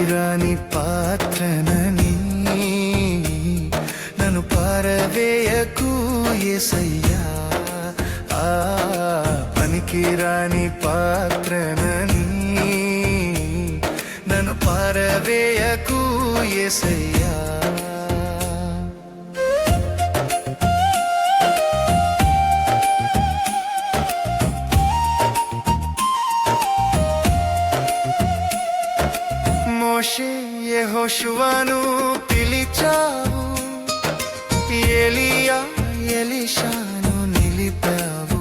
పనికిరాని పాత్రనని నన్ను పారవేయకు ఎసయ్యా ఆ పనికిరాని పాత్రనని నన్ను పారవేయకు ఎసయ్యా ఎలిషాను నిలిపావు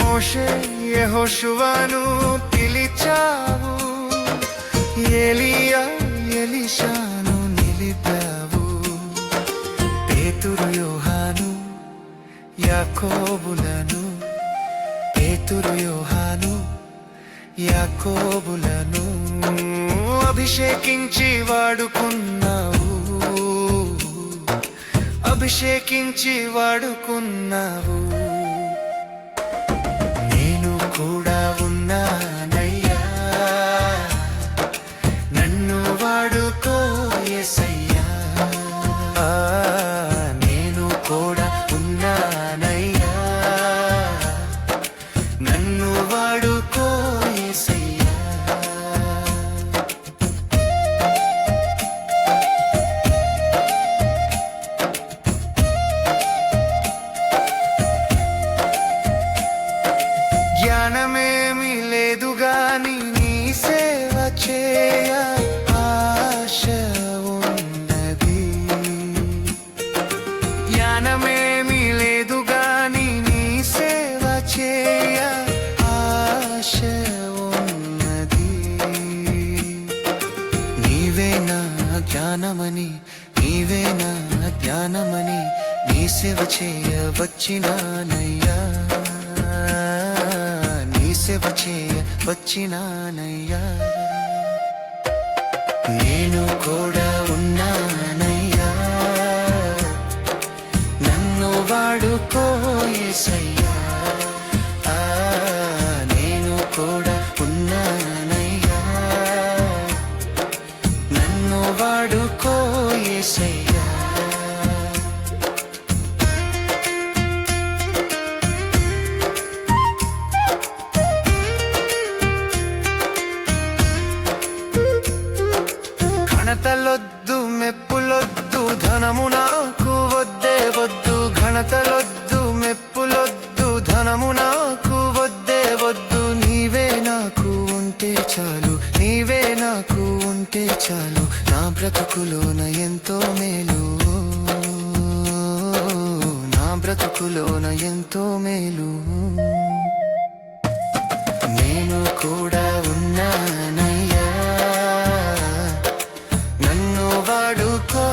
మోషే యెహోషువను పిలిచావు ఎలియా ఎలిషాను నిలిపావు పేతురు యోహాను యాకోబులను పేతురు యోహాను యాకోబులను అభిషేకించి వాడుకున్నావు। అభిషేకించి వాడుకున్నావు. ధ్యానమని నీవేనా నా జ్ఞానమని నీ సేవ చేయ వచ్చినానయ్యా. నీ సేవ చేయ వచ్చినానయ్యా. నేను కూడా ఉన్నానయ్యా. నన్ను వాడుకో యేసయ్యా ఘనతలొద్దు మెప్పులొద్దు ధనము నాకు వద్దే వద్దు. ఘనతలొద్దు మెప్పులొద్దు ధనము నాకు వద్దే వద్దు. నీవే నాకు ఉంటే చాలు నీవే ఉంటే చాలు. నా బ్రతుకులోన ఎంతో మేలు. నా బ్రతుకులోన ఎంతో మేలు. నేను కూడా ఉన్నానయ్యా. నన్ను వాడుకో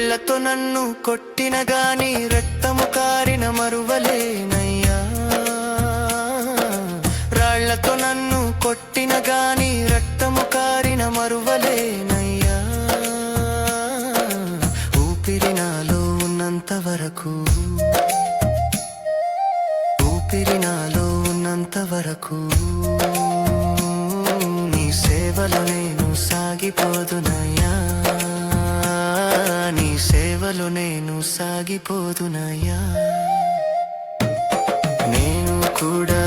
రాళ్ళతో నన్ను కొట్టిన గాని రక్తము కారిన మరువలేనయ్యా. రాళ్ళతో నన్ను కొట్టిన గాని రక్తము కారిన మరువలేనయ్యా. ఊపిరి నాలో ఉన్నంత వరకు ఊపిరి నాలో ఉన్నంత వరకు నీ సేవలో నేను సాగిపోదునయ్యా. నీ సేవలు నేను సాగిపోతున్నాయా నేను కూడా